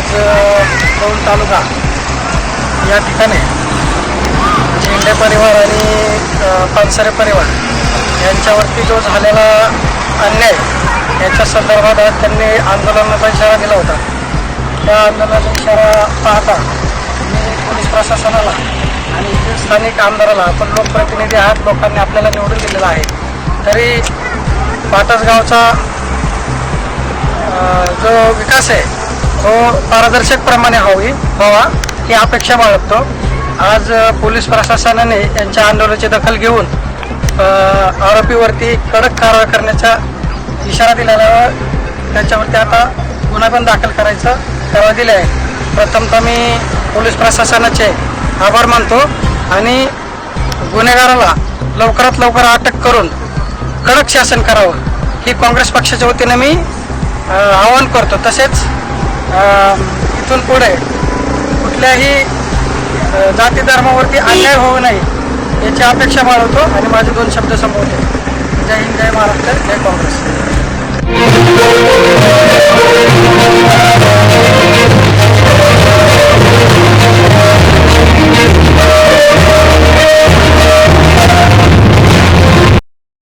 दौंड तालुका? या ठिकाणी झेंडे परिवार आणि पानसरे परिवार यांच्यावरती जो झालेला अन्याय याच्या संदर्भात आज त्यांनी आंदोलनाचा इशारा दिला होता. त्या आंदोलनाचा इशारा पाहता मी पोलीस प्रशासनाला आणि स्थानिक आमदाराला आपण लोकप्रतिनिधी आहात लोकांनी आपल्याला निवडून दिलेला आहे. तरी पाटसगावचा जो विकास आहे हो, तो पारदर्शकप्रमाणे हवी. व्हावा ही अपेक्षा बाळगतो. आज पोलीस प्रशासनाने यांच्या आंदोलनाची दखल घेऊन आरोपीवरती कडक कारवाई करण्याचा इशारा दिलेला त्यांच्यावरती आता गुन्हा पण दाखल करायचं करावा दिली आहे. प्रथमतः मी पोलीस प्रशासनाचे आभार मानतो आणि गुन्हेगाराला लवकरात लवकर अटक करून कडक शासन करावं ही काँग्रेस पक्षाच्या वतीनं मी आवाहन करतो. तसेच इथून पुढे कुठल्याही जाती धर्मावरती अन्याय होऊ नये याची अपेक्षा बाळगतो आणि माझे दोन शब्द संपवते. जय हिंद जय महाराष्ट्र जय काँग्रेस.